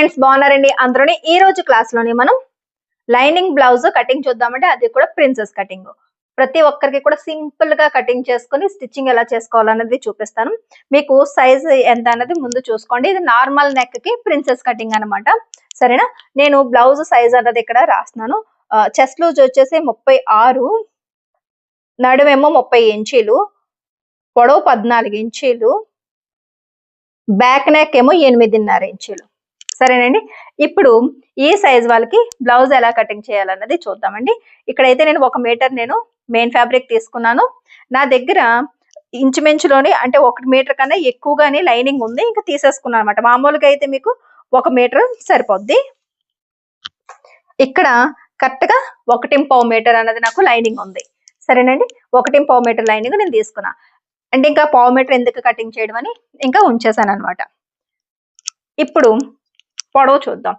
Friends బాగున్నారండి అందరూని. ఈ రోజు క్లాస్లోని మనం లైనింగ్ బ్లౌజ్ కటింగ్ చూద్దామంటే అది కూడా ప్రిన్సెస్ కటింగ్ ప్రతి ఒక్కరికి కూడా సింపుల్గా కటింగ్ చేసుకొని స్టిచ్చింగ్ ఎలా చేసుకోవాలనేది చూపిస్తాను. మీకు సైజ్ ఎంత అన్నది ముందు చూసుకోండి. ఇది నార్మల్ నెక్కి ప్రిన్సెస్ కటింగ్ అన్నమాట. సరేనా? నేను బ్లౌజ్ సైజ్ అన్నది ఇక్కడ రాస్తున్నాను. చెస్ట్ లూజ్ వచ్చేసి ముప్పై ఆరు నడుమేమో ముప్పై ఇంచీలు పొడవు పద్నాలుగు ఇంచీలు బ్యాక్ నెక్ ఏమో ఎనిమిదిన్నర ఇంచీలు. సరేనండి. ఇప్పుడు ఈ సైజ్ వాళ్ళకి బ్లౌజ్ ఎలా కటింగ్ చేయాలన్నది చూద్దామండి. ఇక్కడైతే నేను ఒక మీటర్ నేను మెయిన్ ఫ్యాబ్రిక్ తీసుకున్నాను. నా దగ్గర ఇంచుమించులోని అంటే ఒక మీటర్ కన్నా ఎక్కువగానే లైనింగ్ ఉంది. ఇంకా తీసేసుకున్నాను అనమాట మామూలుగా అయితే మీకు ఒక మీటర్ సరిపోద్ది. ఇక్కడ కరెక్ట్గా ఒకటి పావు మీటర్ అన్నది నాకు లైనింగ్ ఉంది. సరేనండి? ఒకటి పావు మీటర్ లైనింగ్ నేను తీసుకున్నా. అంటే ఇంకా పావు మీటర్ ఎందుకు కటింగ్ చేయడం అని ఇంకా ఉంచేసాను అనమాట ఇప్పుడు పొడవు చూద్దాం.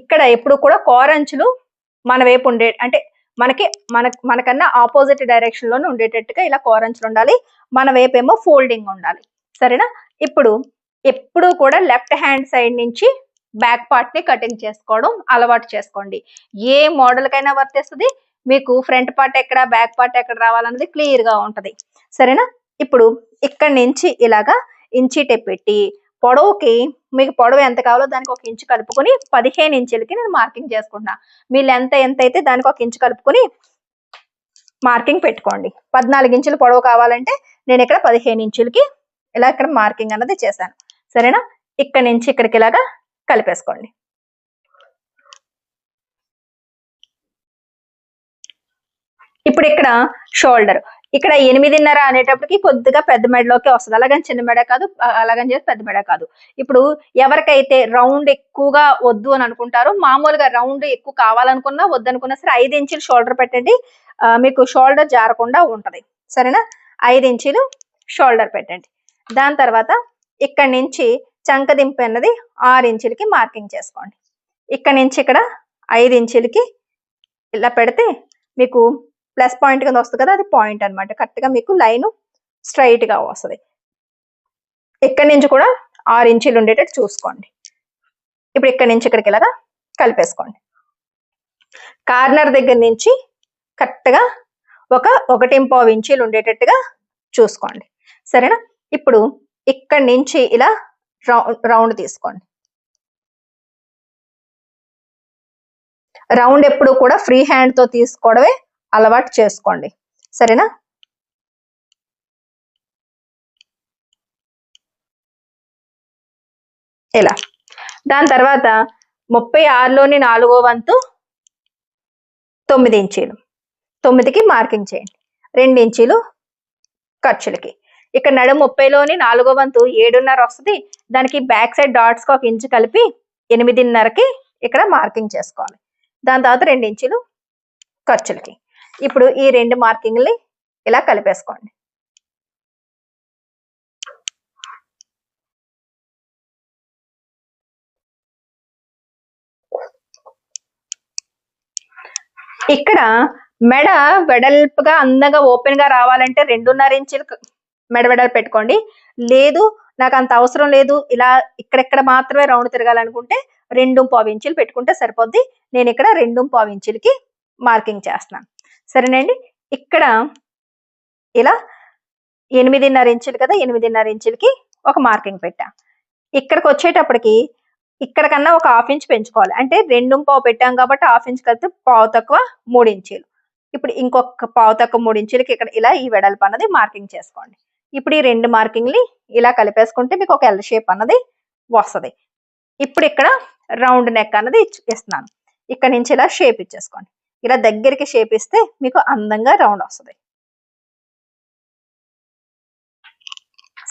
ఇక్కడ ఎప్పుడు కూడా కోరంచులు మన వైపు ఉండే అంటే మనకి మన మనకన్నా ఆపోజిట్ డైరెక్షన్లోనే ఉండేటట్టుగా ఇలా కోరంచులు ఉండాలి. మన వైపు ఏమో ఫోల్డింగ్ ఉండాలి. సరేనా? ఇప్పుడు ఎప్పుడు కూడా లెఫ్ట్ హ్యాండ్ సైడ్ నుంచి బ్యాక్ పార్ట్ని కటింగ్ చేసుకోవడం అలవాటు చేసుకోండి. ఏ మోడల్ కైనా వర్తిస్తుంది. మీకు ఫ్రంట్ పార్ట్ ఎక్కడ బ్యాక్ పార్ట్ ఎక్కడ రావాలన్నది క్లియర్గా ఉంటది. సరేనా? ఇప్పుడు ఇక్కడ నుంచి ఇలాగా ఇంచి పెట్టి పొడవుకి మీకు పొడవు ఎంత కావాలో దానికి ఒక ఇంచు కలుపుకొని పదిహేను ఇంచులకి నేను మార్కింగ్ చేసుకుంటున్నా. మీ లెంత్ ఎంత అయితే దానికి ఒక ఇంచు కలుపుకొని మార్కింగ్ పెట్టుకోండి. పద్నాలుగు ఇంచులు పొడవు కావాలంటే నేను ఇక్కడ పదిహేను ఇంచులకి ఇలా ఇక్కడ మార్కింగ్ అన్నది చేశాను. సరేనా? ఇక్కడ నుంచి ఇక్కడికి ఇలాగా కలిపేసుకోండి. ఇప్పుడు ఇక్కడ షోల్డర్. ఇక్కడ ఎనిమిదిన్నర అనేటప్పటికి కొద్దిగా పెద్ద మెడలోకి వస్తుంది. అలాగని చిన్న మెడ కాదు అలాగని చేసి పెద్ద మెడ కాదు. ఇప్పుడు ఎవరికైతే రౌండ్ ఎక్కువగా వద్దు అని అనుకుంటారో మామూలుగా రౌండ్ ఎక్కువ కావాలనుకున్నా వద్దనుకున్నా సరే ఐదు ఇంచులు షోల్డర్ పెట్టండి. మీకు షోల్డర్ జారకుండా ఉంటది. సరేనా? ఐదు ఇంచులు షోల్డర్ పెట్టండి. దాని తర్వాత ఇక్కడ నుంచి చంక దింపు అన్నది ఆరు ఇంచులకి మార్కింగ్ చేసుకోండి. ఇక్కడ నుంచి ఇక్కడ ఐదు ఇంచులకి ఇలా పెడితే మీకు ప్లస్ పాయింట్ కింద వస్తుంది కదా అది పాయింట్ అనమాట కరెక్ట్గా మీకు లైన్ స్ట్రైట్గా వస్తుంది. ఇక్కడ నుంచి కూడా ఆరు ఇంచీలు ఉండేటట్టు చూసుకోండి. ఇప్పుడు ఇక్కడి నుంచి ఇక్కడికి ఇలాగా కలిపేసుకోండి. కార్నర్ దగ్గర నుంచి కరెక్ట్గా ఒక ఒకటి పావు ఇంచీలు ఉండేటట్టుగా చూసుకోండి. సరేనా? ఇప్పుడు ఇక్కడ నుంచి ఇలా రౌండ్ రౌండ్ తీసుకోండి. రౌండ్ ఎప్పుడు కూడా ఫ్రీ హ్యాండ్తో తీసుకోవడమే అలవాటు చేసుకోండి. సరేనా? ఇలా. దాని తర్వాత ముప్పై ఆరులోని నాలుగో వంతు తొమ్మిది ఇంచీలు. తొమ్మిదికి మార్కింగ్ చేయండి. రెండు ఇంచీలు ఖర్చులకి. ఇక్కడ నడుము ముప్పైలోని నాలుగో వంతు ఏడున్నర వస్తుంది. దానికి బ్యాక్ సైడ్ డాట్స్కి ఒక ఇంచు కలిపి ఎనిమిదిన్నరకి ఇక్కడ మార్కింగ్ చేసుకోవాలి. దాని తర్వాత రెండు ఇంచులు ఖర్చులకి. ఇప్పుడు ఈ రెండు మార్కింగ్ని ఇలా కలిపేసుకోండి. ఇక్కడ మెడ వెడల్పుగా అందంగా ఓపెన్గా రావాలంటే రెండున్నర ఇంచులు మెడ వెడల్పు పెట్టుకోండి. లేదు నాకు అంత అవసరం లేదు ఇలా ఇక్కడెక్కడ మాత్రమే రౌండ్ తిరగాలనుకుంటే రెండు పావు ఇంచులు పెట్టుకుంటే సరిపోద్ది. నేను ఇక్కడ రెండు పావు ఇంచులకి మార్కింగ్ చేస్తున్నాను. సరేనండి. ఇక్కడ ఇలా ఎనిమిదిన్నర ఇంచులు కదా ఎనిమిదిన్నర ఇంచులకి ఒక మార్కింగ్ పెట్టా. ఇక్కడికి వచ్చేటప్పటికి ఇక్కడ కన్నా ఒక హాఫ్ ఇంచ్ పెంచుకోవాలి. అంటే రెండు పావు పెట్టాం కాబట్టి హాఫ్ ఇంచ్ కలిపితే పావు తక్కువ మూడు ఇంచీలు. ఇప్పుడు ఇంకొక పావు తక్కువ మూడు ఇంచులకి ఇక్కడ ఇలా ఈ వెడల్పు అన్నది మార్కింగ్ చేసుకోండి. ఇప్పుడు ఈ రెండు మార్కింగ్ని ఇలా కలిపేసుకుంటే మీకు ఒక ఎల్ షేప్ అన్నది వస్తుంది. ఇప్పుడు ఇక్కడ రౌండ్ నెక్ అన్నది ఇస్తున్నాను. ఇక్కడ నుంచి ఇలా షేప్ ఇచ్చేసుకోండి. ఇలా దగ్గరికి షేప్ ఇస్తే మీకు అందంగా రౌండ్ వస్తుంది.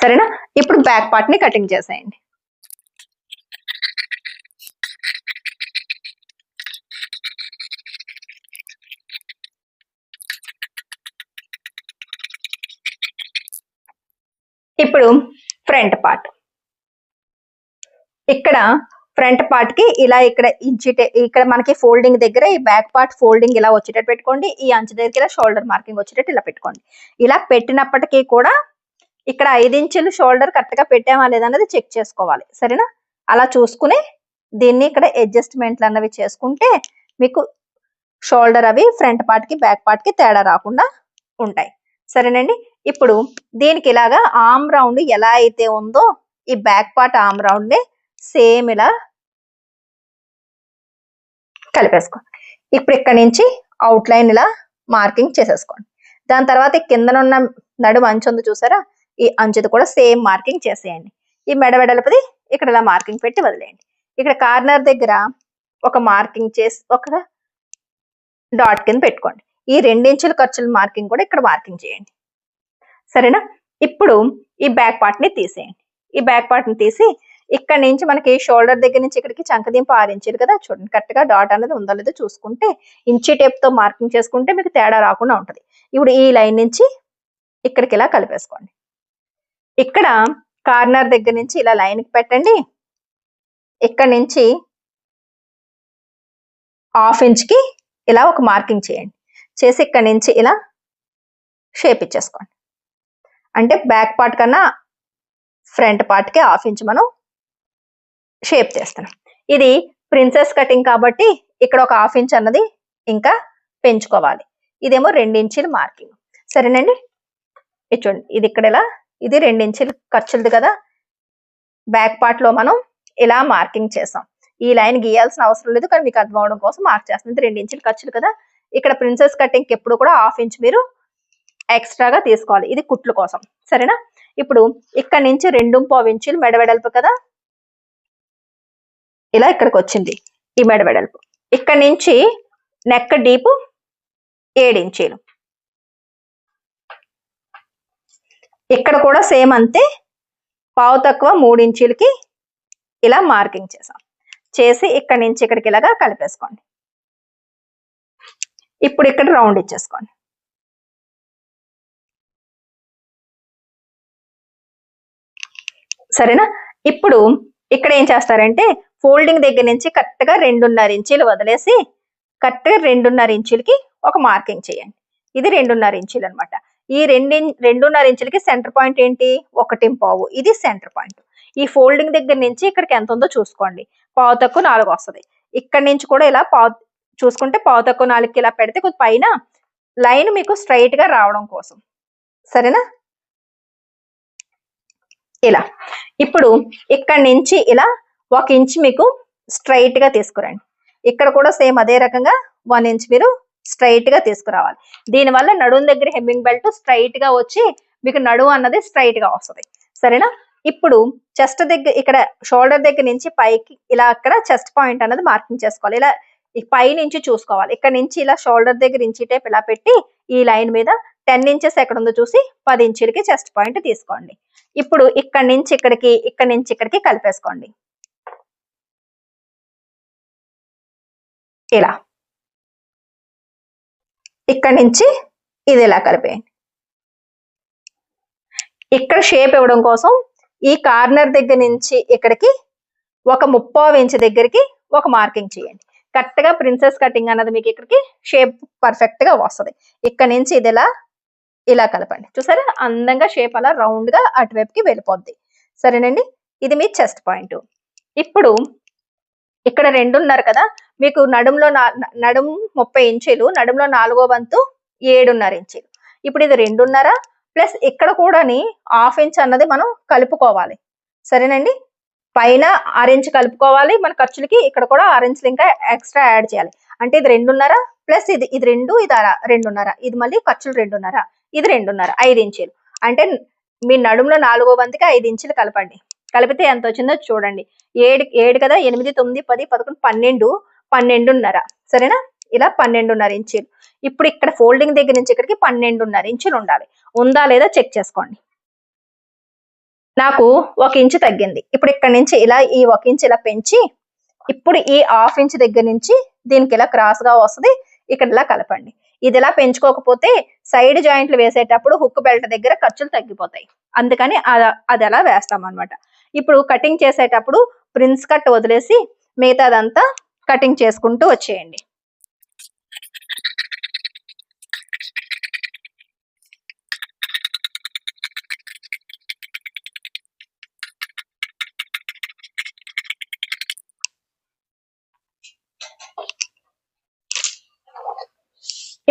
సరేనా? ఇప్పుడు బ్యాక్ పార్ట్ని కటింగ్ చేసేయండి. ఇప్పుడు ఫ్రంట్ పార్ట్. ఇక్కడ ఫ్రంట్ పార్ట్కి ఇలా ఇక్కడ ఇంచి ఇక్కడ మనకి ఫోల్డింగ్ దగ్గర ఈ బ్యాక్ పార్ట్ ఫోల్డింగ్ ఇలా వచ్చేటట్టు పెట్టుకోండి. ఈ అంచు దగ్గర ఇలా షోల్డర్ మార్కింగ్ వచ్చేటట్టు ఇలా పెట్టుకోండి. ఇలా పెట్టినప్పటికీ కూడా ఇక్కడ ఐదు ఇంచులు షోల్డర్ కరెక్ట్గా పెట్టామా లేదా అనేది చెక్ చేసుకోవాలి. సరేనా? అలా చూసుకుని దీన్ని ఇక్కడ అడ్జస్ట్మెంట్లు అన్నవి చేసుకుంటే మీకు షోల్డర్ అవి ఫ్రంట్ పార్ట్కి బ్యాక్ పార్ట్కి తేడా రాకుండా ఉంటాయి. సరేనండి? ఇప్పుడు దీనికి ఇలాగా ఆమ్ రౌండ్ ఎలా అయితే ఉందో ఈ బ్యాక్ పార్ట్ ఆమ్ రౌండ్ని సేమ్ ఇలా కలిపేసుకోండి. ఇప్పుడు ఇక్కడ నుంచి అవుట్ లైన్ ఇలా మార్కింగ్ చేసేసుకోండి. దాని తర్వాత కిందనున్న నడుము అంచు ఉంది చూసారా? ఈ అంచుది కూడా సేమ్ మార్కింగ్ చేసేయండి. ఈ మెడ వెడలపది ఇక్కడ ఇలా మార్కింగ్ పెట్టి వదిలేయండి. ఇక్కడ కార్నర్ దగ్గర ఒక మార్కింగ్ చేసి ఒక డాట్ కింద పెట్టుకోండి. ఈ రెండించుల ఖర్చుల మార్కింగ్ కూడా ఇక్కడ మార్కింగ్ చేయండి. సరేనా? ఇప్పుడు ఈ బ్యాక్ పార్ట్ని తీసేయండి. ఈ బ్యాక్ పార్ట్ని తీసి ఇక్కడ నుంచి మనకి షోల్డర్ దగ్గర నుంచి ఇక్కడికి చంకదింపు ఆరు ఇంచులు కదా చూడండి కరెక్ట్గా డాట్ అనేది ఉందో లేదో చూసుకుంటే ఇంచి టేప్తో మార్కింగ్ చేసుకుంటే మీకు తేడా రాకుండా ఉంటది. ఇప్పుడు ఈ లైన్ నుంచి ఇక్కడికి ఇలా కలిపేసుకోండి. ఇక్కడ కార్నర్ దగ్గర నుంచి ఇలా లైన్ పెట్టండి. ఇక్కడ నుంచి హాఫ్ ఇంచ్కి ఇలా ఒక మార్కింగ్ చేయండి. చేసి ఇక్కడ నుంచి ఇలా షేప్ ఇచ్చేసుకోండి. అంటే బ్యాక్ పార్ట్ కన్నా ఫ్రంట్ పార్ట్కి హాఫ్ ఇంచ్ మనం షేప్ చేస్తున్నాం ఇది ప్రిన్సెస్ కటింగ్ కాబట్టి ఇక్కడ ఒక హాఫ్ ఇంచ్ అన్నది ఇంకా పెంచుకోవాలి. ఇదేమో ఇంచుల మార్కింగ్ సరేనండి? ఇది చూడండి ఇది ఇక్కడ ఇలా ఇది రెండించీలు ఖర్చులది కదా? బ్యాక్ పార్ట్లో మనం ఇలా మార్కింగ్ చేసాం. ఈ లైన్ గీయాల్సిన అవసరం లేదు కానీ మీకు అర్థం అవడం కోసం మార్క్ చేస్తుంది ఇది రెండు ఇంచులు ఖర్చులు కదా? ఇక్కడ ప్రిన్సెస్ కటింగ్ ఎప్పుడు కూడా హాఫ్ ఇంచ్ మీరు ఎక్స్ట్రాగా తీసుకోవాలి. ఇది కుట్లు కోసం. సరేనా? ఇప్పుడు ఇక్కడ నుంచి రెండు పావు ఇంచులు మెడవెడల్పు కదా? ఇలా ఇక్కడికి వచ్చింది. ఈ మెడ వెడల్పు. ఇక్కడ నుంచి నెక్క డీపు ఏడు ఇంచీలు. ఇక్కడ కూడా సేమ్ అంతే. పావు తక్కువ మూడించీలకి ఇలా మార్కింగ్ చేసాం చేసి ఇక్కడ నుంచి ఇక్కడికి ఇలాగా కలిపేసుకోండి. ఇప్పుడు ఇక్కడ రౌండ్ ఇచ్చేసుకోండి. సరేనా? ఇప్పుడు ఇక్కడ ఏం చేస్తారంటే ఫోల్డింగ్ దగ్గర నుంచి కరెక్ట్గా రెండున్నర ఇంచీలు వదిలేసి కరెక్ట్గా రెండున్నర ఇంచులకి ఒక మార్కింగ్ చేయండి. ఇది రెండున్నర ఇంచులు అనమాట ఈ రెండు రెండున్నర ఇంచులకి సెంటర్ పాయింట్ ఏంటి? ఒకటి పావు. ఇది సెంటర్ పాయింట్. ఈ ఫోల్డింగ్ దగ్గర నుంచి ఇక్కడికి ఎంత ఉందో చూసుకోండి. పావు తక్కువ నాలుగు వస్తుంది. ఇక్కడ నుంచి కూడా ఇలా పావు చూసుకుంటే పావు తక్కువ నాలుగుకి ఇలా పెడితే కొద్ది పైన లైన్ మీకు స్ట్రైట్గా రావడం కోసం. సరేనా? ఇలా. ఇప్పుడు ఇక్కడ నుంచి ఇలా ఒక ఇంచ్ మీకు స్ట్రైట్గా తీసుకురండి. ఇక్కడ కూడా సేమ్ అదే రకంగా వన్ ఇంచ్ మీరు స్ట్రైట్గా తీసుకురావాలి. దీనివల్ల నడుము దగ్గర హెమ్మింగ్ బెల్ట్ స్ట్రైట్గా వచ్చి మీకు నడుము అన్నది స్ట్రైట్గా వస్తుంది. సరేనా? ఇప్పుడు చెస్ట్ దగ్గర ఇక్కడ షోల్డర్ దగ్గర నుంచి పైకి ఇలా అక్కడ చెస్ట్ పాయింట్ అన్నది మార్కింగ్ చేసుకోవాలి. ఇలా పై నుంచి చూసుకోవాలి. ఇక్కడ నుంచి ఇలా షోల్డర్ దగ్గర ఇంచి టైప్ ఇలా పెట్టి ఈ లైన్ మీద టెన్ ఇంచెస్ ఎక్కడ ఉందో చూసి పది ఇంచులకి చెస్ట్ పాయింట్ తీసుకోండి. ఇప్పుడు ఇక్కడ నుంచి ఇక్కడికి ఇక్కడ నుంచి ఇక్కడికి కలిపేసుకోండి. ఇలా. ఇక్కడ నుంచి ఇది ఇలా కలిపేయండి. ఇక్కడ షేప్ ఇవ్వడం కోసం ఈ కార్నర్ దగ్గర నుంచి ఇక్కడికి ఒక ముప్పావు ఇంచ్ దగ్గరికి ఒక మార్కింగ్ చేయండి. కరెక్ట్గా ప్రిన్సెస్ కటింగ్ అన్నది మీకు ఇక్కడికి షేప్ పర్ఫెక్ట్గా వస్తుంది. ఇక్కడ నుంచి ఇది ఇలా ఇలా కలపండి. చూసారా? అందంగా షేప్ అలా రౌండ్గా అటువైపుకి వెళ్ళిపోద్ది. సరేనండి? ఇది మీ చెస్ట్ పాయింట్ ఇప్పుడు ఇక్కడ రెండున్నర కదా మీకు నడుములో నడుము ముప్పై ఇంచీలు నడుములో నాలుగో వంతు ఏడున్నర ఇంచీలు. ఇప్పుడు ఇది రెండున్నర ప్లస్ ఇక్కడ కూడాని హాఫ్ ఇంచ్ అన్నది మనం కలుపుకోవాలి. సరేనండి? పైన ఆరెంజ్ కలుపుకోవాలి మన ఖర్చులకి ఇక్కడ కూడా ఆరెంజ్ ఇంకా ఎక్స్ట్రా యాడ్ చేయాలి. అంటే ఇది రెండున్నర ప్లస్ ఇది ఇది రెండు ఇది రెండున్నర ఇది మళ్ళీ ఖర్చులు రెండున్నర ఇది రెండున్నర ఐదు ఇంచీలు. అంటే మీ నడుములో నాలుగో వంతుకి ఐదు ఇంచులు కలపండి. కలిపితే ఎంత వచ్చిందో చూడండి. ఏడు ఏడు కదా ఎనిమిది తొమ్మిది పది పదకొండు పన్నెండు పన్నెండున్నర. సరేనా? ఇలా పన్నెండున్నర ఇంచులు. ఇప్పుడు ఇక్కడ ఫోల్డింగ్ దగ్గర నుంచి ఇక్కడికి పన్నెండున్నర ఇంచులు ఉండాలి. ఉందా లేదా చెక్ చేసుకోండి. నాకు ఒక ఇంచు తగ్గింది. ఇప్పుడు ఇక్కడ నుంచి ఇలా ఈ ఒక ఇంచు ఇలా పెంచి ఇప్పుడు ఈ హాఫ్ ఇంచ్ దగ్గర నుంచి దీనికి ఇలా క్రాస్గా వస్తుంది. ఇక్కడ ఇలా కలపండి. ఇది ఇలా పెంచుకోకపోతే సైడ్ జాయింట్లు వేసేటప్పుడు హుక్ బెల్ట్ దగ్గర ఖర్చులు తగ్గిపోతాయి. అందుకని అది అలా వేస్తాం అనమాట ఇప్పుడు కటింగ్ చేసేటప్పుడు ప్రిన్స్ కట్ వదిలేసి మిగతాదంతా కటింగ్ చేసుకుంటూ వచ్చేయండి.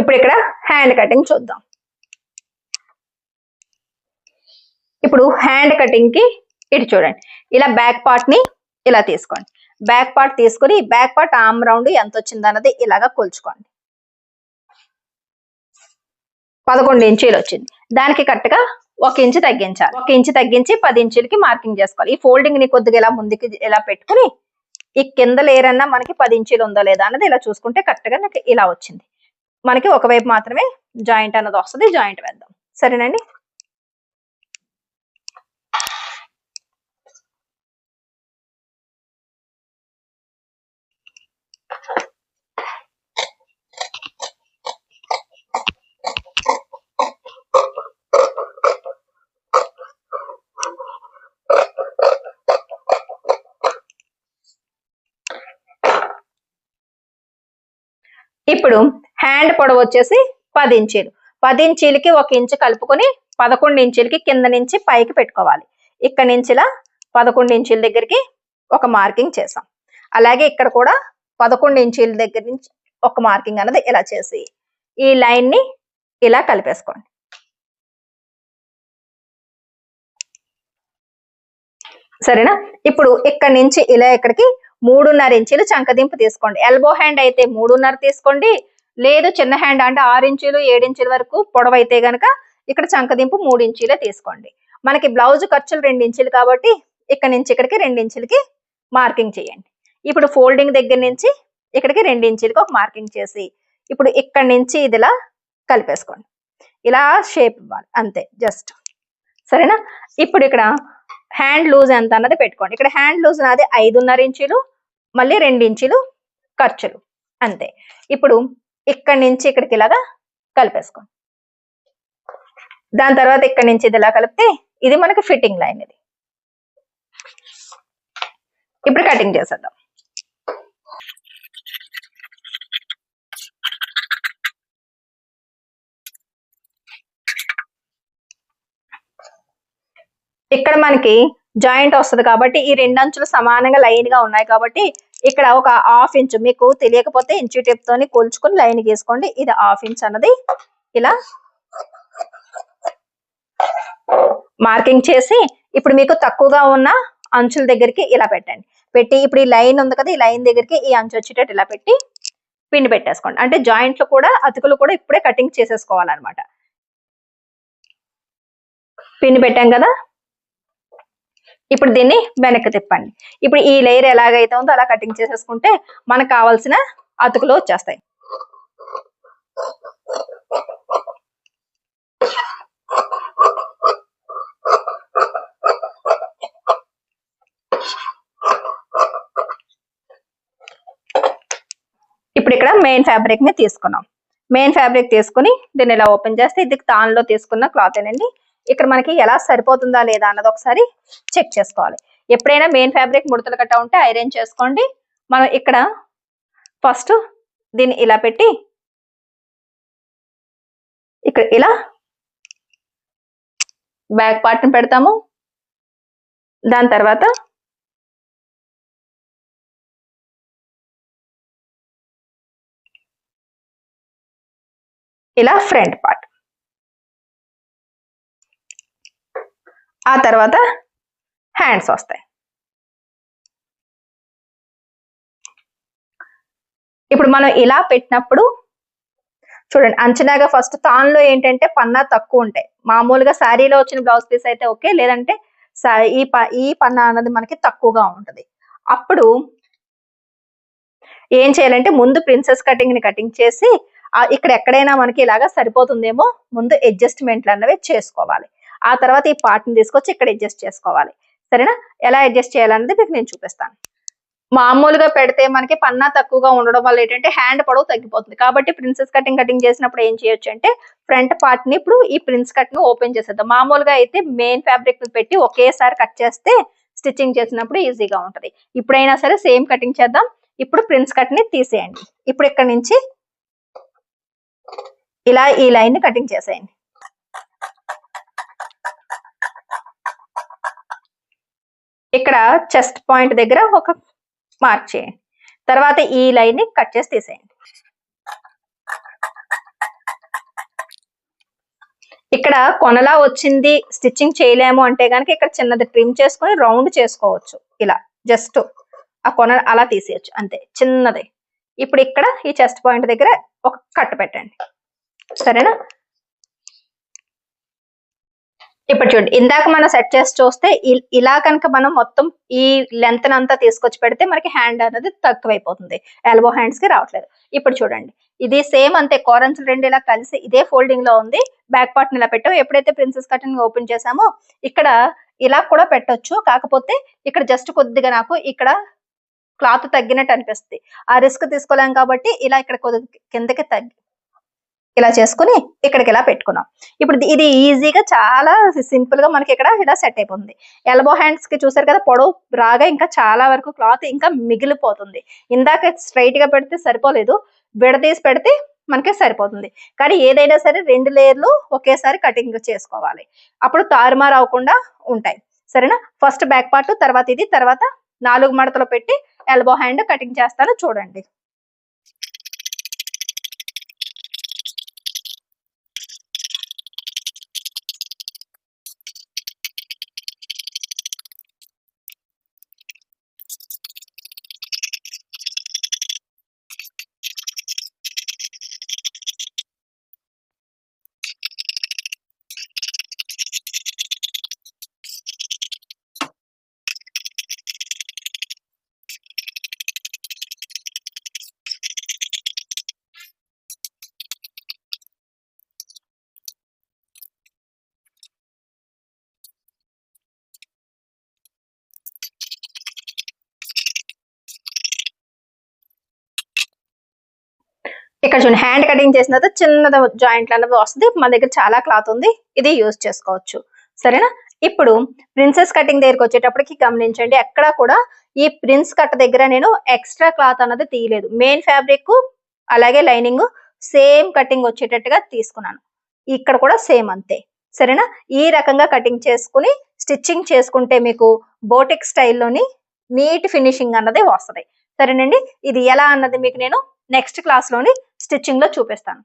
ఇప్పుడు ఇక్కడ హ్యాండ్ కటింగ్ చూద్దాం. ఇప్పుడు హ్యాండ్ కటింగ్కి ఇటు చూడండి. ఇలా బ్యాక్ పార్ట్ని ఇలా తీసుకోండి. బ్యాక్ పార్ట్ తీసుకుని బ్యాక్ పార్ట్ ఆమ్ రౌండ్ ఎంత వచ్చింది అన్నది ఇలాగా కొలుచుకోండి. పదకొండు ఇంచీలు వచ్చింది. దానికి కరెక్ట్గా ఒక ఇంచు తగ్గించాలి. ఒక ఇంచు తగ్గించి పది ఇంచులకి మార్కింగ్ చేసుకోవాలి. ఈ ఫోల్డింగ్ని కొద్దిగా ఇలా ముందుకి ఇలా పెట్టుకుని ఈ కింద లేరన్నా మనకి పది ఇంచీలు ఉందో లేదా అన్నది ఇలా చూసుకుంటే కరెక్ట్గా నాకు ఇలా వచ్చింది. మనకి ఒకవైపు మాత్రమే జాయింట్ అన్నది వస్తుంది జాయింట్ వేద్దాం. సరేనండి? ఇప్పుడు హ్యాండ్ పొడవు వచ్చేసి పది ఇంచీలు. పది ఇంచీలకి ఒక ఇంచు కలుపుకొని పదకొండు ఇంచులకి కింద నుంచి పైకి పెట్టుకోవాలి. ఇక్కడ నుంచి ఇలా పదకొండు ఇంచుల దగ్గరికి ఒక మార్కింగ్ చేసాం అలాగే ఇక్కడ కూడా పదకొండు ఇంచుల దగ్గర నుంచి ఒక మార్కింగ్ అన్నది ఇలా చేసి ఈ లైన్ని ఇలా కలిపేసుకోండి. సరేనా? ఇప్పుడు ఇక్కడ నుంచి ఇలా ఇక్కడికి మూడున్నర ఇంచులు చంకదింపు తీసుకోండి. ఎల్బో హ్యాండ్ అయితే మూడున్నర తీసుకోండి. లేదు చిన్న హ్యాండ్ అంటే ఆరు ఇంచులు ఏడు ఇంచుల వరకు పొడవ అయితే గనక ఇక్కడ చంకదింపు మూడు ఇంచులే తీసుకోండి. మనకి బ్లౌజ్ ఖర్చులు రెండు ఇంచులు కాబట్టి ఇక్కడ నుంచి ఇక్కడికి రెండు ఇంచులకి మార్కింగ్ చేయండి. ఇప్పుడు ఫోల్డింగ్ దగ్గర నుంచి ఇక్కడికి రెండు ఇంచులకి ఒక మార్కింగ్ చేసి ఇప్పుడు ఇక్కడ నుంచి ఇదిలా కలిపేసుకోండి. ఇలా షేప్ ఇవ్వాలి. అంతే జస్ట్ సరేనా? ఇప్పుడు ఇక్కడ హ్యాండ్ లూజ్ ఎంత అన్నది పెట్టుకోండి. ఇక్కడ హ్యాండ్ లూజ్ నాది ఐదున్నర ఇంచులు మళ్ళీ రెండు ఇంచులు ఖర్చులు. అంతే. ఇప్పుడు ఇక్కడి నుంచి ఇక్కడికి ఇలాగా కలిపేసుకోండి. దాని తర్వాత ఇక్కడి నుంచి ఇది ఇలా కలిపితే ఇది మనకి ఫిట్టింగ్ లైన్ ఇది. ఇప్పుడు కటింగ్ చేసేద్దాం. ఇక్కడ మనకి జాయింట్ వస్తుంది కాబట్టి ఈ రెండు అంచులు సమానంగా లైన్గా ఉన్నాయి కాబట్టి ఇక్కడ ఒక హాఫ్ ఇంచ్ మీకు తెలియకపోతే ఇంచు టేప్ తోని కూల్చుకొని లైన్ గీసుకోండి ఇది హాఫ్ ఇంచ్ అన్నది. ఇలా మార్కింగ్ చేసి ఇప్పుడు మీకు తక్కువగా ఉన్న అంచుల దగ్గరికి ఇలా పెట్టండి. పెట్టి ఇప్పుడు ఈ లైన్ ఉంది కదా ఈ లైన్ దగ్గరికి ఈ అంచు వచ్చేటట్టు ఇలా పెట్టి పిండి పెట్టేసుకోండి. అంటే జాయింట్లు కూడా అతుకులు కూడా ఇప్పుడే కటింగ్ చేసేసుకోవాలన్నమాట. పిండి పెట్టాం కదా? ఇప్పుడు దీన్ని వెనక్కి తిప్పండి. ఇప్పుడు ఈ లేయర్ ఎలాగైతే ఉందో అలా కటింగ్ చేసేసుకుంటే మనకు కావాల్సిన అతుకులు వచ్చేస్తాయి. ఇప్పుడు ఇక్కడ మెయిన్ ఫ్యాబ్రిక్ని తీసుకున్నాం. మెయిన్ ఫ్యాబ్రిక్ తీసుకుని దీన్ని ఇలా ఓపెన్ చేస్తే ఇది తాన్లో తీసుకున్న క్లాత్ ఏనండి. ఇక్కడ మనకి ఎలా సరిపోతుందా లేదా అన్నది ఒకసారి చెక్ చేసుకోవాలి. ఎప్పుడైనా మెయిన్ ఫ్యాబ్రిక్ ముడతలు కట్ట ఉంటే ఐరన్ చేసుకోండి. మనం ఇక్కడ ఫస్ట్ దీన్ని ఇలా పెట్టి ఇక్కడ ఇలా బ్యాక్ పార్ట్ని పెడతాము. దాని తర్వాత ఇలా ఫ్రంట్ పార్ట్ ఆ తర్వాత హ్యాండ్స్ వస్తాయి. ఇప్పుడు మనం ఇలా పెట్టినప్పుడు చూడండి అంచనాగా ఫస్ట్ తాన్లో ఏంటంటే పన్నా తక్కువ ఉంటాయి. మామూలుగా శారీలో వచ్చిన బ్లౌజ్ పీస్ అయితే ఓకే లేదంటే ఈ ప ఈ పన్నా అన్నది మనకి తక్కువగా ఉంటుంది. అప్పుడు ఏం చేయాలంటే ముందు ప్రిన్సెస్ కటింగ్ని కటింగ్ చేసి ఇక్కడ ఎక్కడైనా మనకి ఇలాగా సరిపోతుందేమో ముందు అడ్జస్ట్మెంట్లు అన్నవి చేసుకోవాలి. ఆ తర్వాత ఈ పార్ట్ని తీసుకొచ్చి ఇక్కడ అడ్జస్ట్ చేసుకోవాలి. సరేనా? ఎలా అడ్జస్ట్ చేయాలన్నది మీకు నేను చూపిస్తాను. మామూలుగా పెడితే మనకి పన్నా తక్కువగా ఉండడం వల్ల ఏంటంటే హ్యాండ్ పొడవు తగ్గిపోతుంది. కాబట్టి ప్రిన్సెస్ కటింగ్ కటింగ్ చేసినప్పుడు ఏం చేయొచ్చు అంటే ఫ్రంట్ పార్ట్ని ఇప్పుడు ఈ ప్రిన్స్ కట్ని ఓపెన్ చేసేద్దాం. మామూలుగా అయితే మెయిన్ ఫ్యాబ్రిక్ని పెట్టి ఒకేసారి కట్ చేస్తే స్టిచ్చింగ్ చేసినప్పుడు ఈజీగా ఉంటది. ఇప్పుడైనా సరే సేమ్ కటింగ్ చేద్దాం. ఇప్పుడు ప్రిన్స్ కట్ని తీసేయండి. ఇప్పుడు ఇక్కడ నుంచి ఇలా ఈ లైన్ని కటింగ్ చేసేయండి. ఇక్కడ చెస్ట్ పాయింట్ దగ్గర ఒక మార్క్ చేయండి. తర్వాత ఈ లైన్ని కట్ చేసి తీసేయండి. ఇక్కడ కొనలా వచ్చింది స్టిచ్చింగ్ చేయలేము అంటే కనుక ఇక్కడ చిన్నది ట్రిమ్ చేసుకొని రౌండ్ చేసుకోవచ్చు. ఇలా జస్ట్ ఆ కొన అలా తీసేయచ్చు అంతే చిన్నది. ఇప్పుడు ఇక్కడ ఈ చెస్ట్ పాయింట్ దగ్గర ఒక కట్ పెట్టండి. సరేనా? ఇప్పుడు చూడండి ఇందాక మనం సెట్ చేసి చూస్తే ఇలా కనుక మనం మొత్తం ఈ లెంత్ అంతా తీసుకొచ్చి పెడితే మనకి హ్యాండ్ అనేది తక్కువైపోతుంది. ఎల్బో హ్యాండ్స్కి రావట్లేదు. ఇప్పుడు చూడండి ఇది సేమ్ అంతే కోరంచులు రెండు ఇలా కలిసి ఇదే ఫోల్డింగ్లో ఉంది. బ్యాక్ పార్ట్ ఇలా పెట్టాము. ఎప్పుడైతే ప్రిన్సెస్ కటింగ్ ఓపెన్ చేసామో ఇక్కడ ఇలా కూడా పెట్టొచ్చు. కాకపోతే ఇక్కడ జస్ట్ కొద్దిగా నాకు ఇక్కడ క్లాత్ తగ్గినట్టు అనిపిస్తుంది. ఆ రిస్క్ తీసుకోలేం కాబట్టి ఇలా ఇక్కడ కొద్ది కిందకి తగ్గి ఇలా చేసుకుని ఇక్కడికి ఇలా పెట్టుకున్నాం. ఇప్పుడు ఇది- ఈజీగా చాలా సింపుల్గా మనకి ఇక్కడ ఇలా సెట్ అయిపోతుంది. ఎల్బో హ్యాండ్స్కి చూసారు కదా పొడవు రాగా ఇంకా చాలా వరకు క్లాత్ ఇంకా మిగిలిపోతుంది. ఇందాక స్ట్రైట్గా పెడితే సరిపోలేదు విడదీసి పెడితే మనకి సరిపోతుంది. కానీ ఏదైనా సరే రెండు లేయర్లు ఒకేసారి కటింగ్ చేసుకోవాలి. అప్పుడు తారుమారు అవ్వకుండా ఉంటాయి. సరేనా? ఫస్ట్ బ్యాక్ పార్ట్ తర్వాత ఇది తర్వాత నాలుగు మడతలు పెట్టి ఎల్బో హ్యాండ్ కటింగ్ చేస్తాను చూడండి. ఇక్కడ చూడండి హ్యాండ్ కటింగ్ చేసిన తర్వాత చిన్నది జాయింట్ అనేది వస్తుంది. మన దగ్గర చాలా క్లాత్ ఉంది. ఇది యూజ్ చేసుకోవచ్చు. సరేనా? ఇప్పుడు ప్రిన్సెస్ కటింగ్ దగ్గరికి వచ్చేటప్పటికి గమనించండి ఎక్కడ కూడా ఈ ప్రిన్స్ కట్ దగ్గర నేను ఎక్స్ట్రా క్లాత్ అన్నది తీయలేదు. మెయిన్ ఫ్యాబ్రిక్ అలాగే లైనింగ్ సేమ్ కటింగ్ వచ్చేటట్టుగా తీసుకున్నాను. ఇక్కడ కూడా సేమ్ అంతే. సరేనా? ఈ రకంగా కటింగ్ చేసుకుని స్టిచ్చింగ్ చేసుకుంటే మీకు బోటిక్ స్టైల్లోని నీట్ ఫినిషింగ్ అన్నది వస్తుంది. సరేనండి? ఇది ఎలా అన్నది మీకు నేను నెక్స్ట్ క్లాస్లోని స్టిచ్చింగ్లో చూపిస్తాను.